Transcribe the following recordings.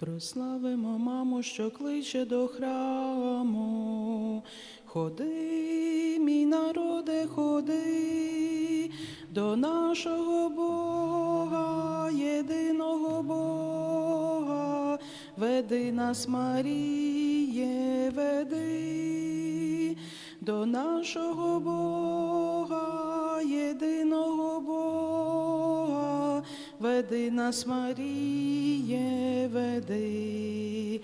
Прославимо маму, що кличе до храму. Ходи, мій народе, ходи до нашого Бога, єдиного Бога, веди нас, Маріє, веди до нашого Бога, єдиного веди нас, Маріє, веди.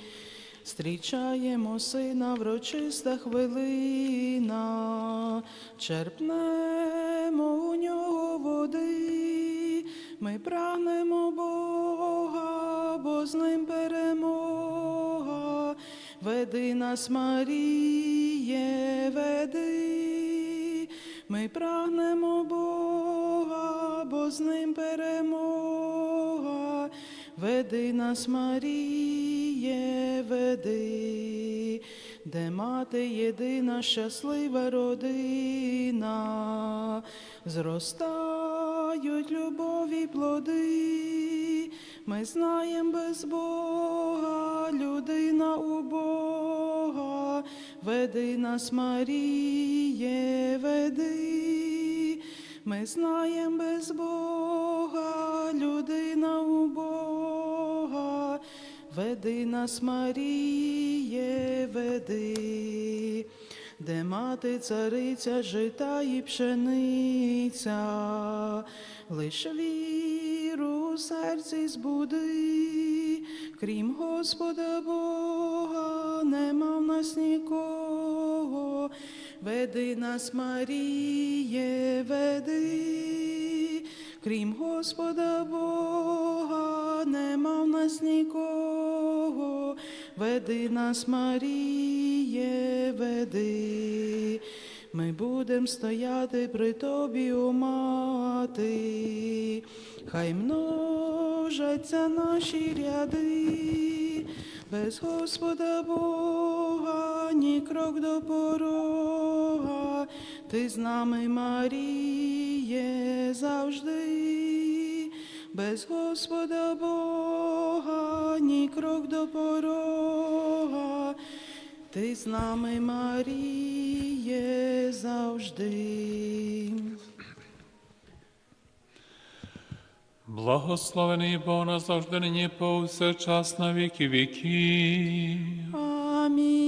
Зустрічаємо сина врочиста хвилина, черпнемо у нього води, ми прагнемо Бога, бо з ним перемога. Веди нас, Маріє, веди, ми прагнемо Бога, бо з ним перемога. Веди нас, Маріє, веди, де мати єдина щаслива родина, зростають любові плоди, ми знаєм без Бога, людина у Бога, веди нас, Маріє, веди, ми знаєм без Бога, людина у Бога, веди нас, Маріє, веди, де мати цариця, жита і пшениця, лиш віру у серці збуди, крім Господа Бога, нема в нас нікого. Веди нас, Маріє, веди, крім Господа Бога, нема в нас нікого. Веди нас, Маріє, веди. Ми будем стояти при тобі, о мати, хай множаться наші ряди, без Господа Бога, ні крок до порога, ти з нами, Маріє, завжди, без Господа Бога, ні крок до порога, ти з нами, Маріє, завжди. Благословений Бог назавжди нині повсякчас на віки віків. Амінь.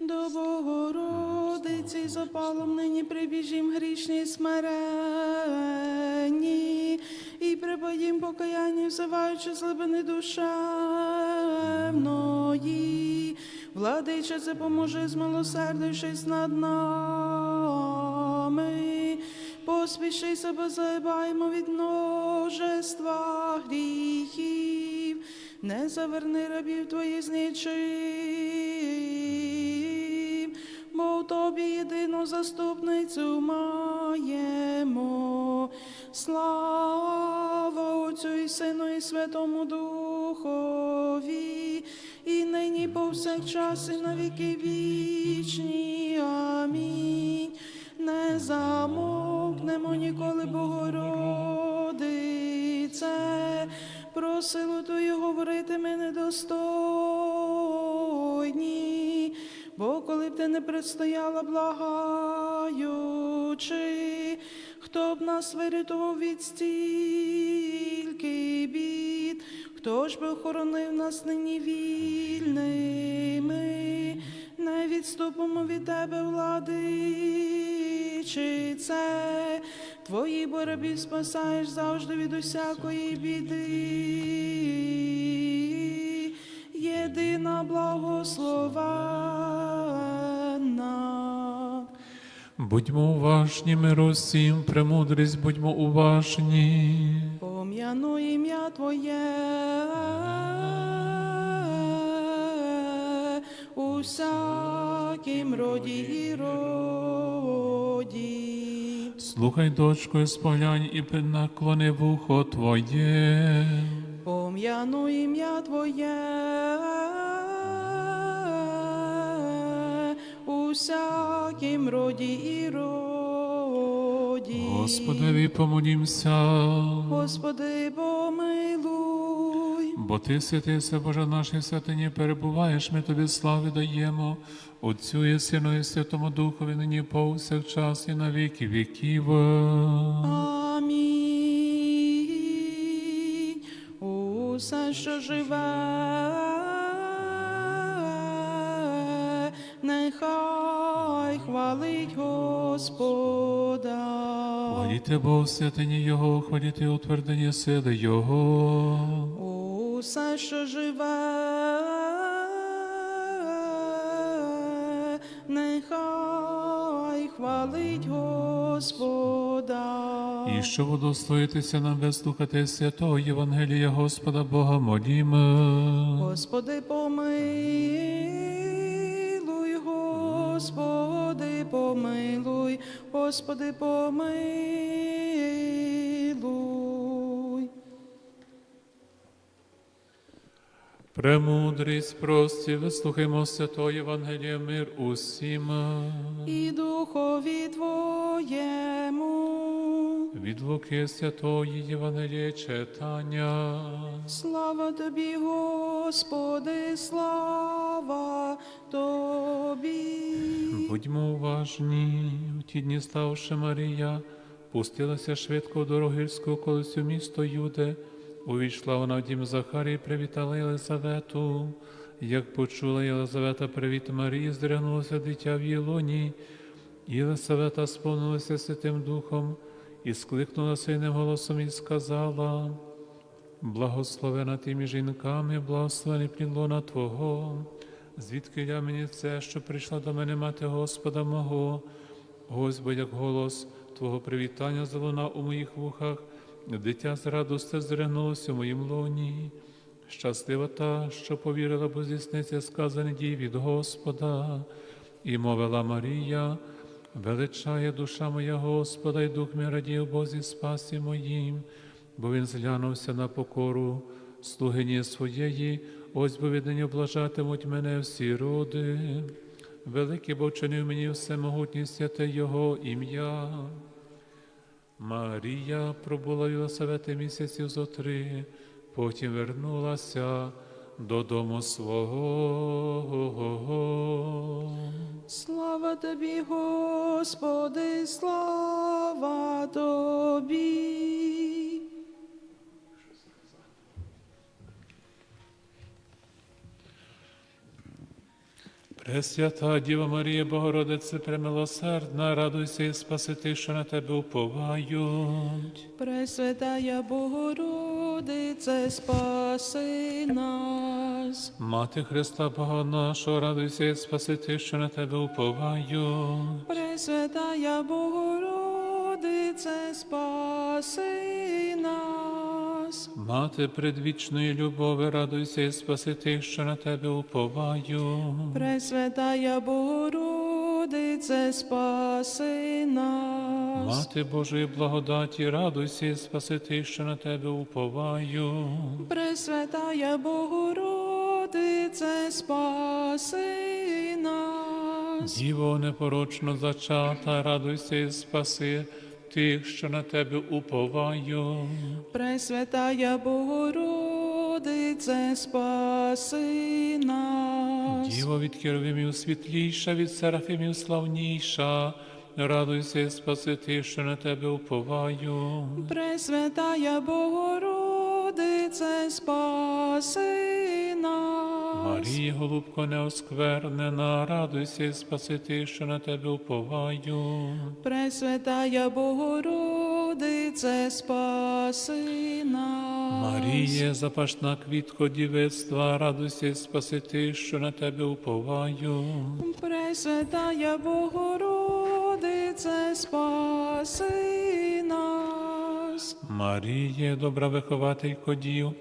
До Богородиці запалом нині прибіжім грішні смиренні і припадім покаяння, взиваючи злибини душевної. Владичице, поможи, змилосердившись над нами. Поспіши себе, заїбаємо від множества гріхів, не заверни рабів твоїх з нічим, бо в тобі єдину заступницю маємо. Слава Отцю і Сину і Святому Духові, і нині повсякчас і на віки вічні. Амінь. Не замовкнемо ніколи, Богородице, про силу говорити ми недостойні, бо коли б ти не предстояла, благаючи, хто б нас вирятував від стільки бід, хто ж би охоронив нас нині вільними, не відступимо від тебе, владичице, твої боротьбі спасаєш завжди від усякої біди. Єдина благословенна. Будьмо уважні, миру всім, премудрість, будьмо уважні. Пом'яну ім'я Твоє у всякім роді і роді. Слухай, дочко, споглянь і наклони вухо Твоє. Пом'яну ім'я Твоє всякім роді і роді. Господеві помолімся. Господи, помилуй. Бо ти святий, се Боже нашій святині, перебуваєш, ми тобі слави даємо, Отцю і Сину і Святому Духові, нині повсякчас і на віки віків. Амінь. Усе, що живе, нехай хвалить Господа. Хваліте Бог в святині Його, хваліте утвердені сили Його. Усе, що живе, нехай хвалить Господа. І що удостоїтеся нам вислухати святого Євангелія Господа Бога молімо. Господи, помилуй, Господи, помилуй, Господи, помилуй. Премудрість прості, вислухаймо святого Євангелія мир усім. І духові Твоєму. Від Луки святої Євангелія читання. Слава тобі, Господи, слава тобі. Будьмо уважні, в ті дні ставши Марія, пустилася швидко гірську колись у місто Юде. Увійшла вона в дім Захарії, і привітала Єлизавету. Як почула Єлизавета привіт Марії, здригнулося дитя в її лоні. Єлисавета сповнилася Святим Духом і скликнула сильним голосом і сказала: Благословена ти між жінками, благословений плід лона Твого. Звідки я мені це, що прийшла до мене мати Господа мого? Господь, як голос Твого привітання залуна у моїх вухах, дитя з радости зригнулося в моїм лоні. Щаслива та, що повірила, бо здійсниться сказаний дій від Господа, і мовила Марія, величає душа моя Господа, і дух мій радіє Бозі спасі моїм, бо він зглянувся на покору слугині своєї, ось бо від нині облажатимуть мене всі роди. Великий бо вчинив мені всемогутність святе Його ім'я. Марія пробула Єлисавети місяців зо три, потім вернулася додому свого. Слава тобі, Господи, слава тобі. Пресвята Діва Марія, Богородице, премилосердна, радуйся і спаси тих, що на тебе уповають. Пресвятая Богородице, спаси нас. Мати Христа Бога нашого, радуйся і спаси тих, що на тебе уповають. Пресвятая Богородице, Мати предвічної любови, радуйся і спаси тих, що на тебе уповають. Пресвятая Богородице, спаси нас. Мати Божої благодаті, радуйся і спаси тих, що на тебе уповають. Пресвятая Богородице, спаси нас. Діво непорочно зачата, радуйся і спаси тих, що на тебе уповають. Пресвятая Богородице, спаси нас. Діво від херовимів світліша, від серафимів славніша, радуйся і спаси тих, що на тебе уповають. Пресвятая Богородице, спаси нас. Марія, голубко неосквернена, радуйся і спаси тих, що на тебе уповають. Пресвятая Богородице, спаси нас. Маріє, запашна квітко дівицтва, радуйся і спаси тих, що на тебе уповають. Пресвятая Богородице, спаси нас. Маріє, добра вихователько дів,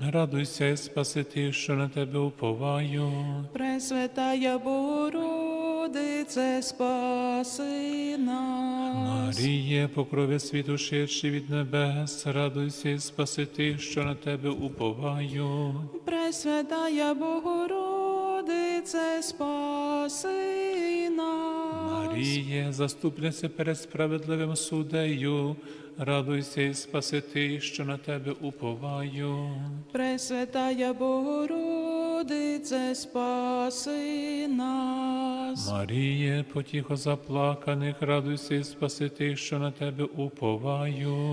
радуйся спаси тих, що на тебе уповають. Пресвятая Богородице, спаси нас. Маріє, покрови світу ширші від небес, радуйся спаси тих, що на тебе уповають. Пресвятая Богородице, спаси нас. Маріє, заступниця перед справедливим судею, радуйся і спаси ти, що на тебе уповаю. Пресвятая Богородице, спаси нас. Маріє, потіхо заплаканих, радуйся і спаси ти, що на тебе уповаю.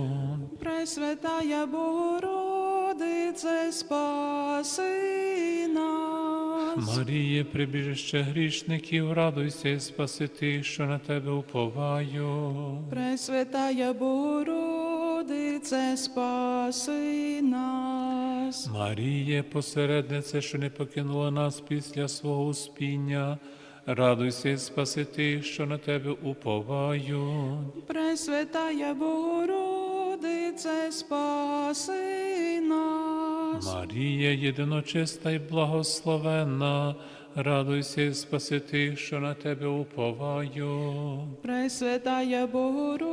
Пресвятая Богородице, спаси нас. Маріє, прибіжище грішників, радуйся і спаси ти, що на тебе уповаю. Пресвятая Богородице, спаси нас. Маріє, посереднице, що не покинула нас після свого успіння, радуйся і спаси ти, що на тебе уповаю. Пресвятая Богородице, спаси нас. Марія, єдиночиста і благословенна, радуйся і спаси ти, що на тебе уповаю. Пресвятая Богородице,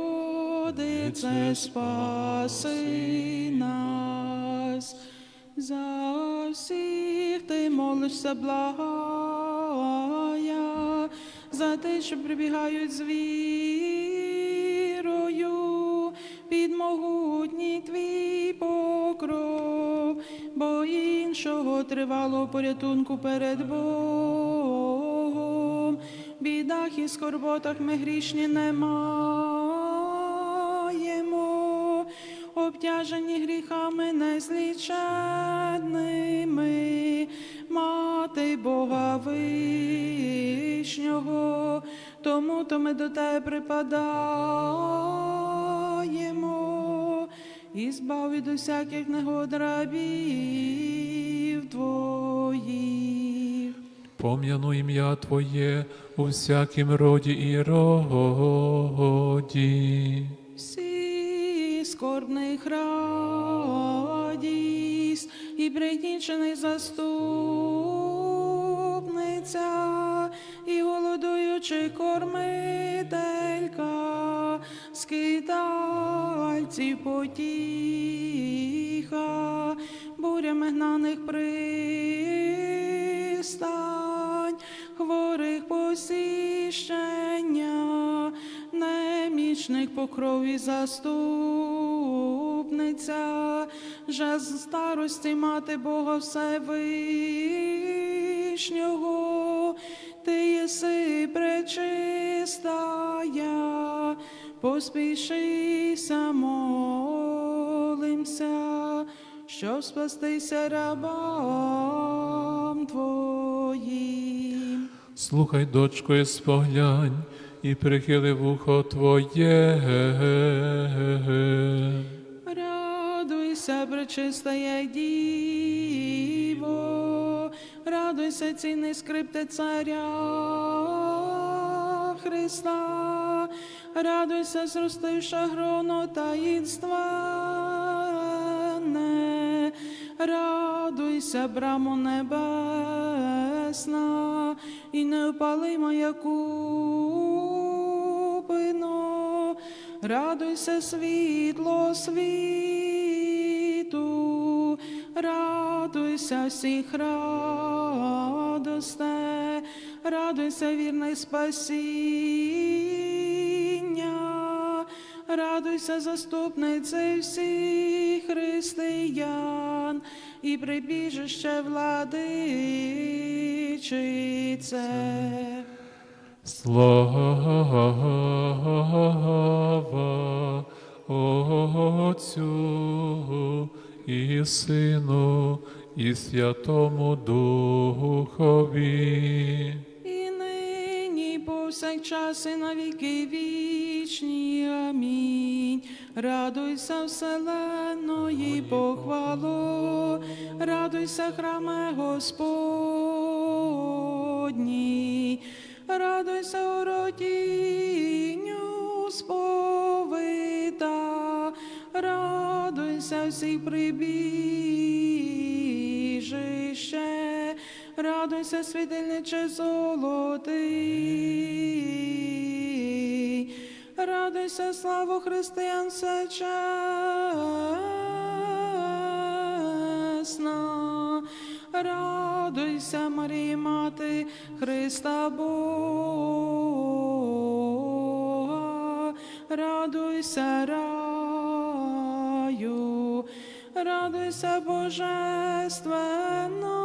спаси нас. За всіх ти молишся, благая, за те, що прибігають з вірою, під могутній твій іншого тривалого порятунку перед Богом, бідах і скорботах ми грішні не маємо, обтяжені гріхами незліченними, мати Бога вишнього, тому то ми до тебе припадаємо і збав від усяких негод рабів твоїх. Пом'яну ім'я Твоє у всякім роді і роді. Всі скорбних радість і пригнічений заступниця, і голодуючи кормителька, скитальців потіха, бурями гнаних пристань, хворих посіщення, немічних по крові заступниця, же з старості мати Бога Всевишнього, ти єси пречистая, поспішися, молимся, щоб спастися рабам твоїм. Слухай, дочко, і споглянь, і прихили вухо Твоє. Радуйся, пречистая Діво, радуйся, цінний скрипте царя Христа, радуйся, зростивша гроно таїнственне, радуйся, брамо небесна, і неопалима якупино, радуйся, світло світу, радуйся всіх радосте, радуйся, вірне спасіння, радуйся, заступнице всіх християн і прибіжище владичице. Слава Отцю і Сину, і Святому Духові. Повсякчас, і на віки вічні. Амінь. Радуйся, вселенної похвало, радуйся, храме Господній, радуйся, уродінню сповита, радуйся всіх прибіжище, радуйся, світильниче золотий, радуйся, славу Християн сечесна, радуйся, Марія, мати Христа Бога, радуйся, раю, радуйся Божественно.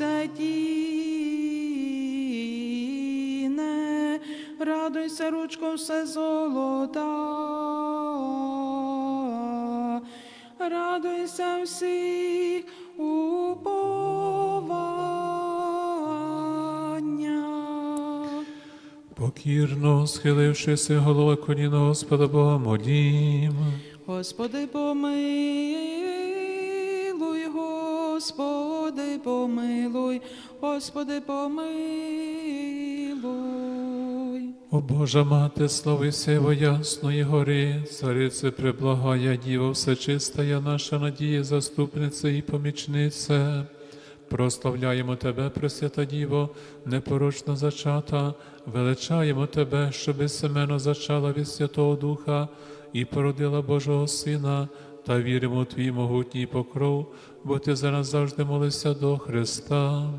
Радуйся, тіне, радуйся, ручко все золота. Радуйся всіх уповання. Покірно схилившися голови коліна Господа Бога молім. Господи, помилуй, Господи, помилуй, Господи, помилуй. О Божа мати, слави сяйво ясної гори, царице преблагая, Діво всечистая, наша надія, заступниця і помічниця. Прославляємо Тебе, Пресвята Діво, непорочно зачата, величаємо Тебе, щоби семено зачала від Святого Духа і породила Божого Сина, та віримо у Твій могутній покров, бо Ти зараз завжди молився до Христа.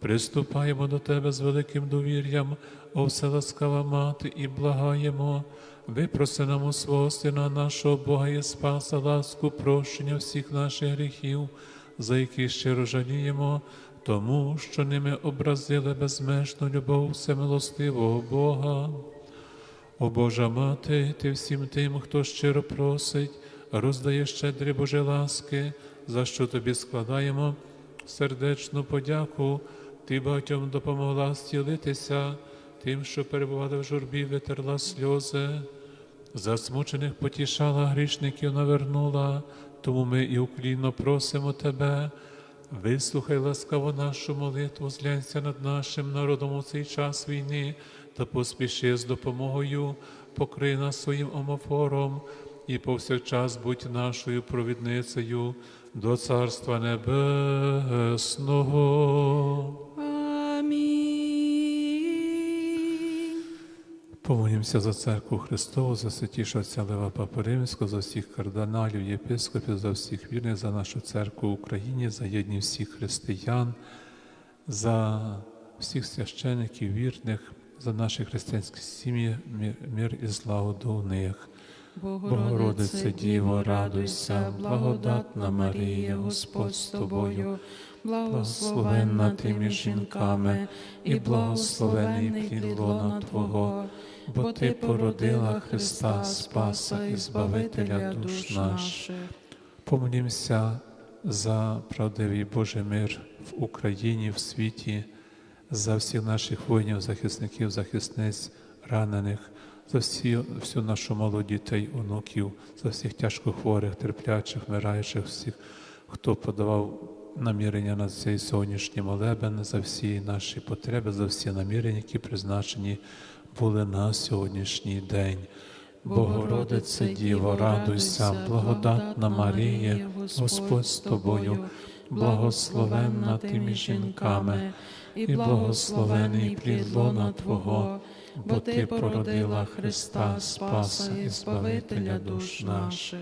Приступаємо до Тебе з великим довір'ям, о вселаскава мати, і благаємо, випроси нам у свого Сина нашого Бога і Спаса, ласку, прощення всіх наших гріхів, за які щиро жаліємо, тому що ними образили безмежну любов всемилостивого Бога. О Божа мати, ти всім тим, хто щиро просить, роздає щедрі Божі ласки, за що тобі складаємо сердечну подяку. Ти багатьом допомогла зцілитися, тим, що перебували в журбі, витерла сльози, засмучених потішала, грішників навернула, тому ми і уклінно просимо тебе. Вислухай ласкаво нашу молитву, зглянься над нашим народом у цей час війни та поспіши з допомогою, покрий нас своїм омофором і повсякчас будь нашою провідницею до Царства Небесного. Амінь. Помолімося за церкву Христову, за святішого отця Лева Папи Римського, за всіх кардиналів, єпископів, за всіх вірних, за нашу церкву в Україні, за єдність всіх християн, за всіх священиків вірних, за наші християнські сім'ї, мир, мир і злагоду в них. Богородице Діво, радуйся, благодатна Марія, Господь з тобою, благословенна ти між жінками, і благословений плід Твого, бо Ти породила Христа Спаса і Збавителя душ наших. Помолімося за правдивий Божий мир в Україні, в світі, за всіх наших воїнів, захисників, захисниць, ранених, за всі, всю нашу молодь дітей, онуків, за всіх тяжко хворих, терплячих, вмираючих, всіх, хто подавав намірення на цей сьогоднішній молебен, за всі наші потреби, за всі намірення, які призначені були на сьогоднішній день. Богородице Діво, радуйся, благодатна Марія, Господь з тобою, благословенна ти між жінками, і благословений плід лона Твого, бо Ти породила Христа Спаса і Збавителя душ наших.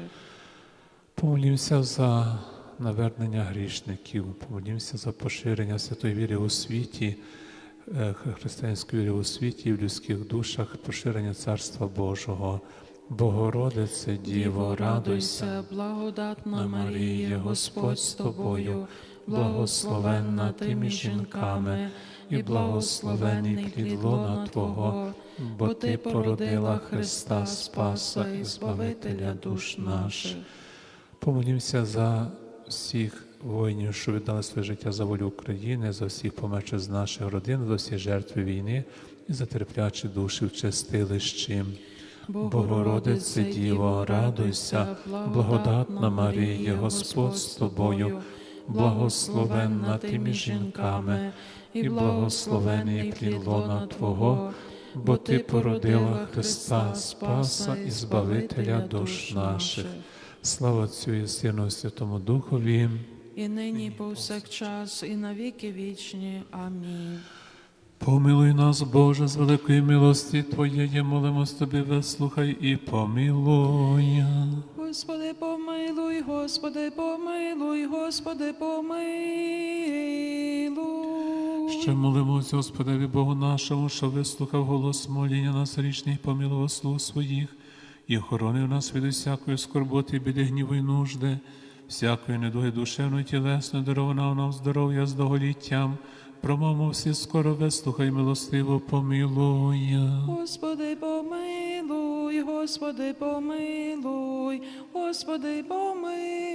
Помолімося за навернення грішників, помолімося за поширення святої віри у світі, е, християнської віри у світі в людських душах, поширення Царства Божого. Богородице Діво, радуйся, благодатна Марія, Марія, Господь з тобою, благословенна ти між жінками, і благословений плід лона Твого, бо Ти породила Христа Спаса і Збавителя душ наших. Помолімося за всіх воїнів, що віддали своє життя за волю України, за всіх померчих з наших родин, за всі жертви війни і за терплячі душі в чистилищі. Богородице Діво, радуйся, благодатна Марія, Господь з тобою, благословенна ти між жінками, і благословений плід лона Твого, бо Ти породила Христа Спаса і Збавителя душ наших. Слава Отцю і Сину і Святому Духові. І нині повсякчас, і навіки вічні. Амінь. Помилуй нас, Боже, з великої милості Твоєї, молимось Тобі, вислухай і помилуй. Господи, помилуй, Господи, помилуй, Господи, помилуй. Ще молимось, Господеві Богу нашому, що вислухав голос моління нас річних, помилував слуг своїх, і охоронив нас від усякої скорботи, біди, гніву і нужди, всякої недуги душевної, тілесної, дарована нам здоров'я з довголіттям. Промовмо всі скоро вислухай, милостиво помилуй. Господи, помилуй, Господи, помилуй, Господи, помилуй.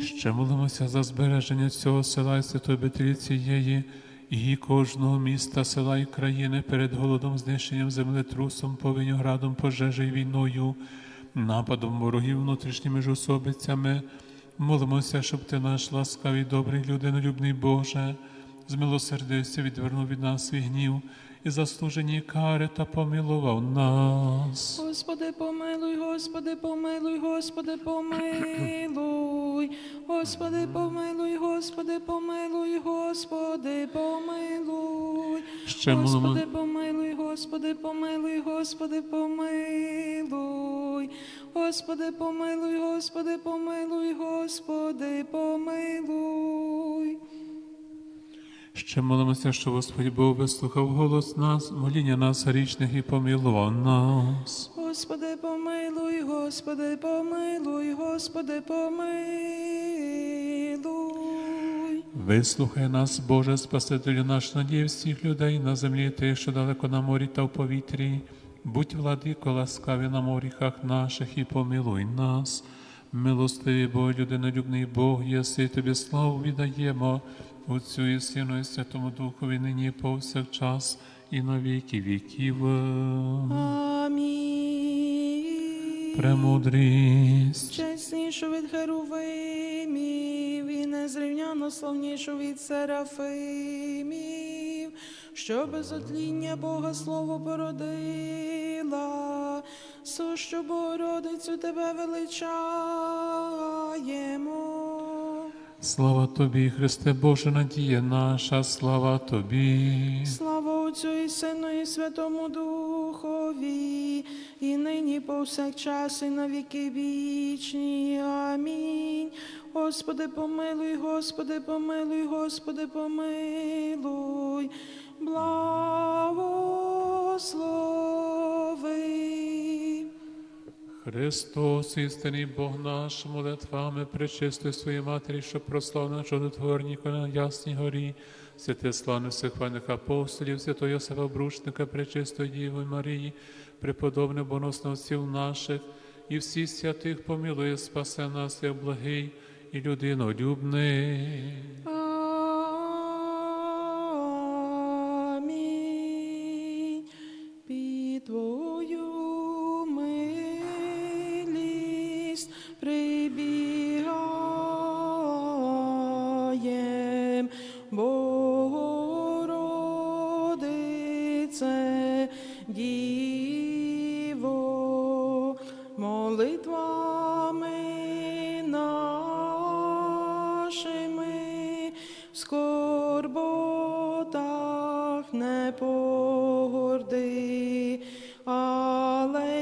Ще молимося за збереження цього села і святої Бетрі цієї, і кожного міста, села і країни перед голодом, знищенням, землетрусом, повінню, градом, пожежею, війною, нападом ворогів внутрішніми ж особицями. Молимося, щоб ти наш ласкавий, добрий, людинолюбний Боже, змилосердився, відвернув від нас свій гнів і заслужені кари та помилував нас. Господи, помилуй, Господи, помилуй, Господи, помилуй, Господи, помилуй, Господи, помилуй, Господи, помилуй. Ще. Господи, помилуй, Господи, помилуй, Господи, помилуй. Господи, помилуй, Господи, помилуй, Господи, помилуй. Ще молимося, що Господь Бог вислухав голос нас, моління нас грішних і помилував нас. Господи, помилуй, Господи, помилуй, Господи, помилуй. Вислухай нас, Боже, Спасителю наш, надій всіх людей на землі, тих, що далеко на морі та в повітрі. Будь владико, ласкаві на моріхах наших і помилуй нас. Милостивий Бог, людинолюбний Бог, єси тобі славу віддаємо, Отцю і Сину, і Святому Духові, нині і повсякчас, і на віки віків. Амінь. Премудрість. Чеснішу від херувимів і незрівняно славнішу від серафимів, що без отління Бога Слово породила, сущу Богородицю тебе величаємо. Слава тобі, Христе Боже, надія наша, слава тобі. Слава Отцю і Сину і Святому Духові, і нині повсякчас, і на віки вічні. Амінь. Господи, помилуй, Господи, помилуй, Господи, помилуй, благослови. Христос, істинний Бог наш, молитвами причистої своєї матері, що прославна чудотворніка на Ясній горі, святе славне всіх хвальних апостолів, святого Йосифа Обручника, пречистої Діви Марії, преподобне боносних отців наших, і всіх святих помилує, спасе нас, як благий і людинолюбний.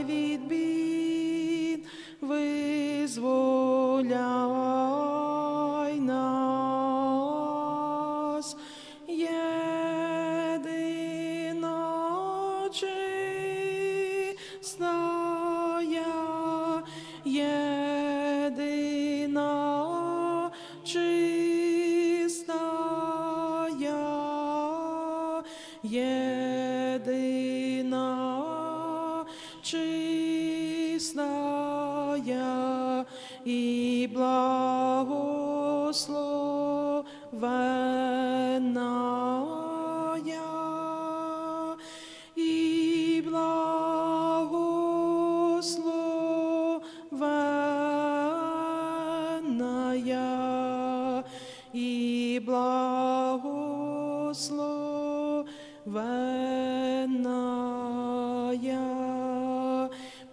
Від бід